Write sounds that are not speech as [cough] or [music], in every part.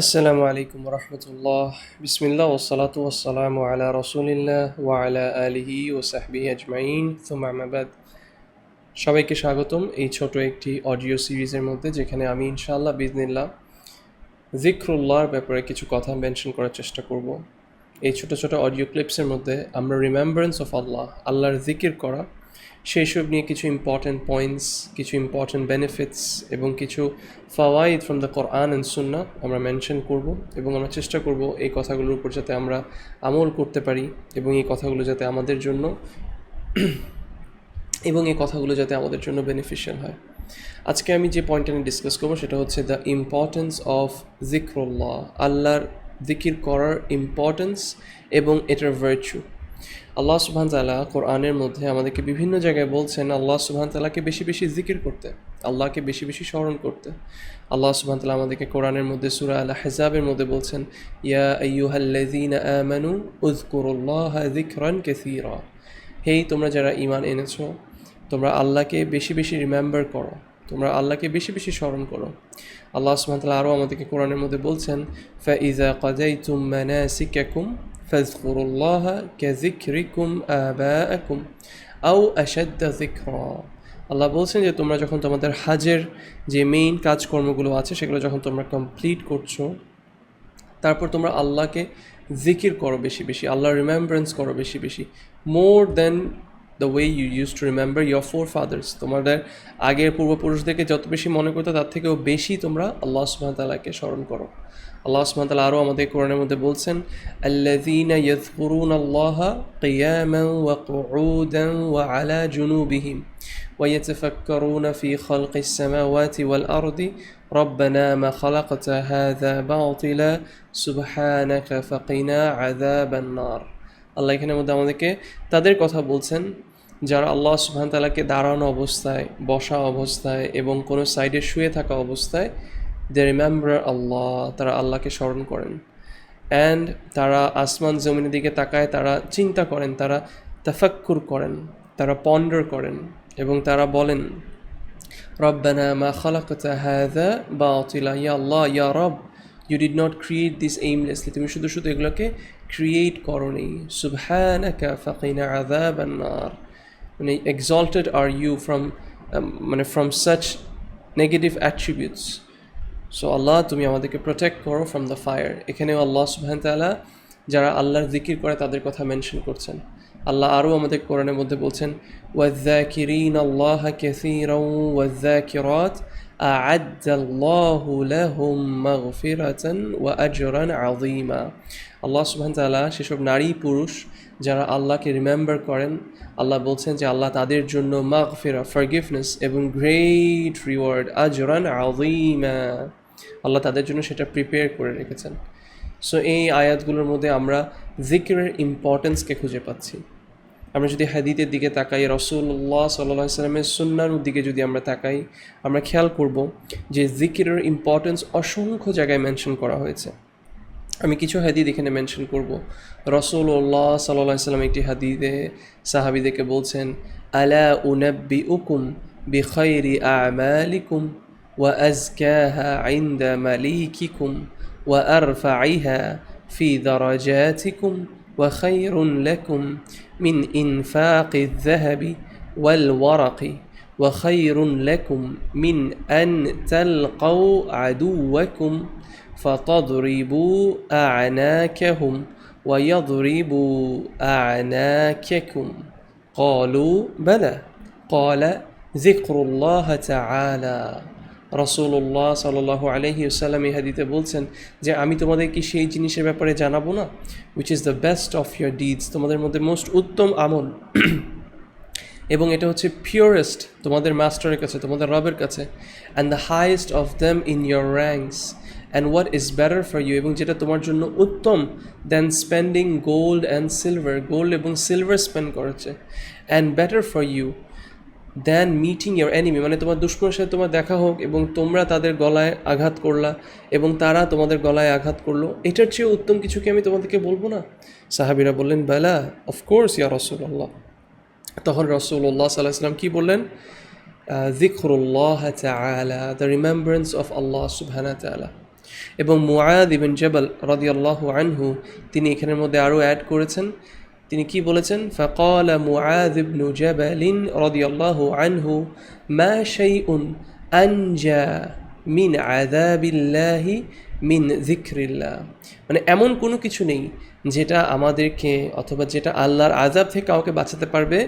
আসসালামু আলাইকুম রহমতুল্লাহ বিসমিল্লাহ ওসালাত ওসালাম আলা রসুলিল্লাহ ওয়ালা আলিহি ও সাহবি আজমাইন সুমামাবাদ সবাইকে স্বাগতম এই ছোট একটি অডিও সিরিজের মধ্যে, যেখানে আমি ইনশাআল্লাহ বিজনিল্লাহ জিক্রুল্লাহর ব্যাপারে কিছু কথা মেনশন করার চেষ্টা করব। এই ছোট ছোট অডিও ক্লিপসের মধ্যে আমরা রিমেম্বারেন্স অফ আল্লাহ আল্লাহর জিকির করা সেই সব নিয়ে কিছু ইম্পর্ট্যান্ট পয়েন্টস কিছু ইম্পর্ট্যান্ট বেনিফিটস এবং কিছু ফাওয়াইদ ফ্রম দ্য কোরআন অ্যান্ড সুন্না আমরা মেনশন করব এবং আমরা চেষ্টা করব এই কথাগুলোর উপর যাতে আমরা আমল করতে পারি এবং এই কথাগুলো যাতে আমাদের জন্য [clears throat] এবং এই কথাগুলো যাতে আমাদের জন্য বেনিফিশিয়াল হয়। আজকে আমি যে পয়েন্টটা নিয়ে ডিসকাস করব সেটা হচ্ছে দ্য ইম্পর্টেন্স অফ জিক্রুল্লাহ আল্লাহর জিকির করার ইম্পর্টেন্স এবং এটার ভার্চু আল্লাহ সুবহান তালা কোরআনের মধ্যে আমাদেরকে বিভিন্ন জায়গায় বলছেন, আল্লাহ সুবহান তালাকে বেশি বেশি জিকির করতে, আল্লাহকে বেশি বেশি স্মরণ করতে। আল্লাহ সুবহান তালা আমাদেরকে কোরআনের মধ্যে সুরা আল্লাহ হেজাবের মধ্যে বলছেন, ইয়া আইয়ুহাল্লাযীনা তোমরা যারা ইমান এনেছো, তোমরা আল্লাহকে বেশি বেশি রিমেম্বার করো, তোমরা আল্লাহকে বেশি বেশি স্মরণ করো। আল্লাহ সুবহান তালা আরও আমাদেরকে কোরআনের মধ্যে বলছেন ফাইজা কাদাইতুম মানাসিকাকুম ফাজকুরুল্লাহ ক্যাজিক্রিকুম আবাকুম আও আশাদ্দা জিক্রা আল্লাহ বলছেন যে, তোমরা যখন তোমাদের হাজের যে মেইন কাজকর্মগুলো আছে, সেগুলো যখন তোমরা কমপ্লিট করছ, তারপর তোমরা আল্লাহকে জিকির করো বেশি বেশি আল্লাহ রিমেম্বরেন্স করো বেশি বেশি more than the way you use to remember your forefathers তোমাদের আগের পূর্বপুরুষদেরকে যত বেশি মনে করতো তার থেকেও বেশি তোমরা আল্লাহ সুবাহতাল্লাহকে স্মরণ করো আল্লাহ সুবহানাহু আরও আমাদের কোরআনের মধ্যে বলছেন আল্লাযীনা ইয়াযকুরুনা আল্লাহ কিয়ামান ওয়া কুউদান ওয়া আলা জুনুবিহিম ويتفكرون في خلق السماوات والأرض ربنا ما خلقت هذا باطلا سبحانك فقنا عذاب النار আল্লাহ এখানের মধ্যে আমাদেরকে তাদের কথা বলছেন যারা আল্লাহ সুবহান তালাকে দাঁড়ানো অবস্থায়, বসা অবস্থায় এবং কোনো সাইডে শুয়ে থাকা অবস্থায় দে রিমেম্বার আল্লাহ, তারা আল্লাহকে স্মরণ করেন। অ্যান্ড তারা আসমান জমিনের দিকে তাকায়, তারা চিন্তা করেন, তারা তাফাক্কুর করেন, তারা পন্ডার করেন এবং তারা বলেন, রব্বানা মা খালাকতা হাদা বা অতিলা ইয়া আল্লাহ, ইয়া রব you did not create this aimlessly তুমি শুধু শুধু এগুলোকে ক্রিয়েট করনি। সুবহানাকা, ফাকিনা আযাব আন্নার মানে এক্সল্টেড আর ইউ ফ্রম মানে from such negative attributes so আল্লাহ তুমি আমাদেরকে প্রোটেক্ট করো ফ্রম দ্য ফায়ার এখানেও আল্লাহ সুবহান তালা যারা আল্লাহর জিকির করে তাদের কথা মেনশন করছেন। আল্লাহ আরও আমাদের কোরআনের মধ্যে বলছেন ওয়াজ্জাকিরিন আল্লাহ কাসীরাও ওয়াজ্জাকিরাত أعد الله لهم مغفرة وأجرا عظيما আল্লাহ সুবহান তাআলা সেসব নারী পুরুষ যারা আল্লাহকে রিমেম্বার করেন আল্লাহ বলছেন যে আল্লাহ তাদের জন্য মাগফিরা ফরগিভনেস এবং গ্রেট রিওয়ার্ড আজরান আযীমা আল্লাহ তাদের জন্য সেটা প্রিপেয়ার করে রেখেছেন সো এই আয়াতগুলোর মধ্যে আমরা জিকিরের ইম্পর্টেন্সকে খুঁজে পাচ্ছি আমরা যদি হাদিতের দিকে তাকাই রসুল্লাহ সাল্লাহ সাল্লামের সুন্নার দিকে যদি আমরা তাকাই, আমরা খেয়াল করব যে জিকিরের ইম্পর্টেন্স অসংখ্য জায়গায় মেনশন করা হয়েছে। আমি কিছু হাদিদ এখানে মেনশন করব। রসুল্লাহ সাল্লাহ সাল্লাম একটি হাদিদে সাহাবিদেরকে বলছেন, আলা উনাব্বি উকুম বি খৈরি আমালিকুম ওয়া আজকাহা আইন্দা মালিকিকুম ওয়া আরফাইহা ফি দরজাতিকুম وخير لكم من إنفاق الذهب والورق وخير لكم من أن تلقوا عدوكم فتضربوا أعناكهم ويضربوا أعناككم. قالوا بلى. قال ذكر الله تعالى. রসুল্লাহ সাল্লাহ আলহি সাল্লাম হাদিতে বলছেন যে, আমি তোমাদের কি সেই জিনিসের ব্যাপারে জানাব না which is the best of your deeds তোমাদের মধ্যে মোস্ট উত্তম আমল। [clears throat] এবং এটা হচ্ছে পিওরেস্ট তোমাদের মাস্টারের কাছে, তোমাদের রবের কাছে and the highest of them in your ranks and what is better for you এবং যেটা তোমার জন্য উত্তম than spending gold and silver gold এবং সিলভার স্পেন্ড করেছে and better for you than meeting your enemy মানে তোমার দুশ্মনের সাথে তোমার দেখা হোক এবং তোমরা তাদের গলায় আঘাত করলা এবং তারা তোমাদের গলায় আঘাত করল, এটার চেয়ে উত্তম কিছু কি আমি তোমাদেরকে বলব না? সাহাবিরা বললেন, বেলা অফকোর্স ইয়া রসুল্লাহ তখন রসুল্লাহ সাল্লাহ সাল্লাম কী বললেন? জিক্রুল্লাহ তালা দ্য রিমেম্বারেন্স অফ আল্লাহ সুবহানা তালা এবং মুআদ ইবিন জবাল রদিয়াল্লাহু আনহু, তিনি এখানের মধ্যে আরও অ্যাড করেছেন তিনি কি বলেছেন? ফকল মুআবনু জাবালিন রদিয়াল্লাহু আনহু, মা শাইউন আনজা মিন আদাবিল্লাহি মিন জিক্রিল্লা মানে এমন কোনো কিছু নেই যেটা আমাদেরকে অথবা যেটা আল্লাহর আজাব থেকে কাউকে বাঁচাতে পারবে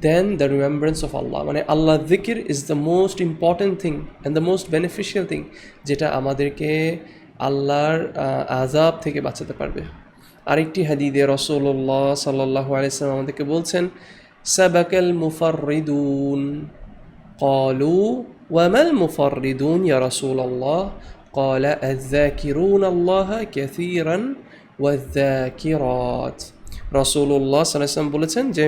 দেন দ্য রিমেম্বারেন্স অফ আল্লাহ মানে আল্লাহ জিকির is the most important thing and the most beneficial thing যেটা আমাদেরকে আল্লাহর আজাব থেকে বাঁচাতে পারবে। আরেকটি হাদিদে রসুল্লাহ সাল্লাহ আলাইসালাম আমাদেরকে বলছেন সাবাকাল মুফাররিদুন قالوا وما المفردون يا رسول الله قال الذاكرون الله كثيرا والذاكرات রসুল্লাহ সাল্লাম বলেছেন যে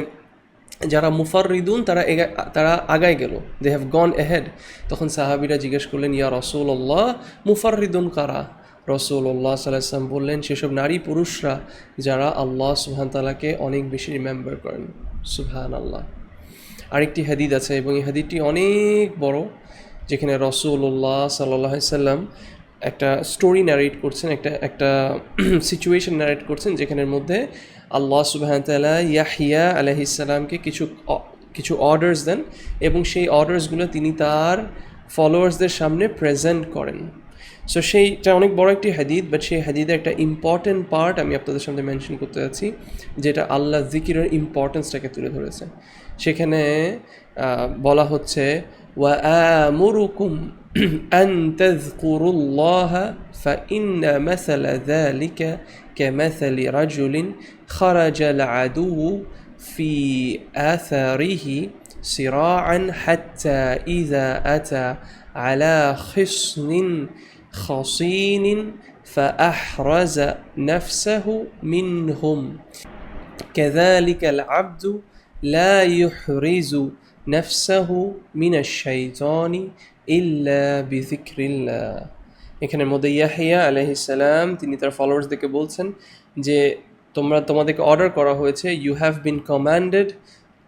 যারা মুফাররিদুন তারা এগা- তারা আগায় গেল দে হ্যাভ গন এহেড তখন সাহাবিরা জিজ্ঞেস করলেন ইয়া রসুল্লাহ মুফাররিদুন কারা রসুল্লাহ সাল্লাম বললেন, সেসব নারী পুরুষরা যারা আল্লাহ সুবহান তালাকে অনেক বেশি রিমেম্বার করেন। সুহান আল্লাহ আরেকটি হাদিদ আছে এবং এই হাদিদটি অনেক বড়, যেখানে রসুল্লাহ সাল্লাহ সাল্লাম একটা স্টোরি ন্যারেট করছেন, একটা একটা [clears throat] সিচুয়েশন ন্যারেট করছেন, যেখানের মধ্যে আল্লাহ সুবাহ তালা ইয়াহিয়া আলহিসাল্লামকে কিছু কিছু অর্ডার্স দেন এবং সেই অর্ডার্সগুলো তিনি তার ফলোয়ার্সদের সামনে প্রেজেন্ট করেন। সো সেইটা অনেক বড় একটি হাদিদ বাট সেই হাদিদের একটা ইম্পর্ট্যান্ট পার্ট আমি আপনাদের সামনে মেনশন করতে যাচ্ছি যেটা আল্লাহ জিকিরের ইম্পর্টেন্সটাকে তুলে ধরেছে সেখানে আহ, বলা হচ্ছে وآمركم أن تذكروا الله فإن مثل ذلك كمثل رجل خرج العدو في آثاره سراعا حتى إذا أتى على خصن خصين فأحرز نفسه منهم كذلك العبد لا يحرز نفسه من الشيطان إلا بذكر الله এখানের মধ্যে ইয়াহিয়া আলহিসাল্লাম তিনি তার ফলোয়ার্সদেরকে বলছেন যে তোমরা তোমাদেরকে অর্ডার করা হয়েছে ইউ হ্যাভ বিন কমান্ডেড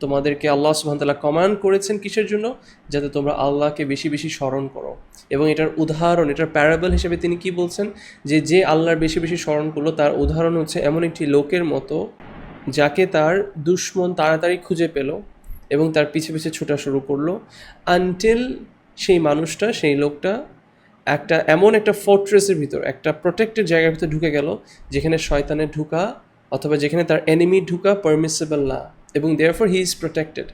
তোমাদেরকে আল্লাহ সুবহানাহু কমান্ড করেছেন কিসের জন্য? যাতে তোমরা আল্লাহকে বেশি বেশি স্মরণ করো। এবং এটার উদাহরণ, এটার প্যারাবল হিসেবে তিনি কি বলছেন? যে যে আল্লাহর বেশি বেশি স্মরণ করল, তার উদাহরণ হচ্ছে এমন একটি লোকের মতো যাকে তার দুশ্মন তাড়াতাড়ি খুঁজে পেল এবং তার পিছে পিছে ছোটা শুরু করল আনটিল সেই মানুষটা, সেই লোকটা একটা এমন একটা ফোর্ট্রেসের ভিতর, একটা প্রোটেক্টেড জায়গার ভিতর ঢুকে গেল, যেখানে শয়তানের ঢুকা অথবা যেখানে তার এনিমি ঢুকা পারমিসেবল না। এবং therefore he is protected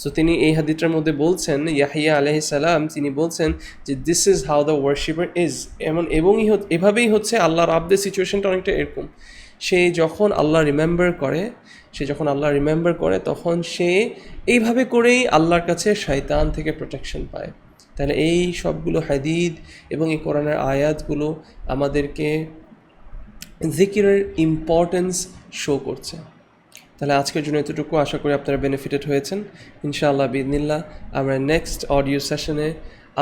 so তিনি এই হাদিটার মধ্যে বলছেন, ইয়াহিয়া আলহি সালাম, তিনি বলছেন যে this is how the worshipper is এমন এবংই এভাবেই হচ্ছে আল্লাহর আব্দের সিচুয়েশনটা অনেকটা এরকম। সে যখন আল্লাহ রিমেম্বার করে, সে যখন আল্লাহ রিমেম্বার করে, তখন সে এইভাবে করেই আল্লাহর কাছে শয়তান থেকে প্রোটেকশন পায়। তাহলে এই সবগুলো হাদিদ এবং এই কোরআনের আয়াতগুলো আমাদেরকে জিকিরের ইম্পর্টেন্স শো করছে। তাহলে আজকের জন্য এতটুকু আশা করি আপনারা বেনিফিটেড হয়েছেন ইনশাআল্লাহ বিদিনিল্লাহ আমরা নেক্সট অডিও সেশনে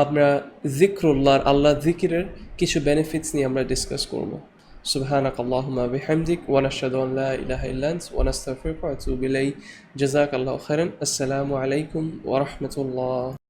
আমরা জিক্রুল্লাহর আল্লাহ জিকিরের কিছু বেনিফিটস নিয়ে আমরা ডিসকাস করব سبحانك اللهم بحمدك ونشهد أن لا إله إلا أنت ونستغفرك ونتوب إليك جزاك الله خيرا السلام عليكم ورحمة الله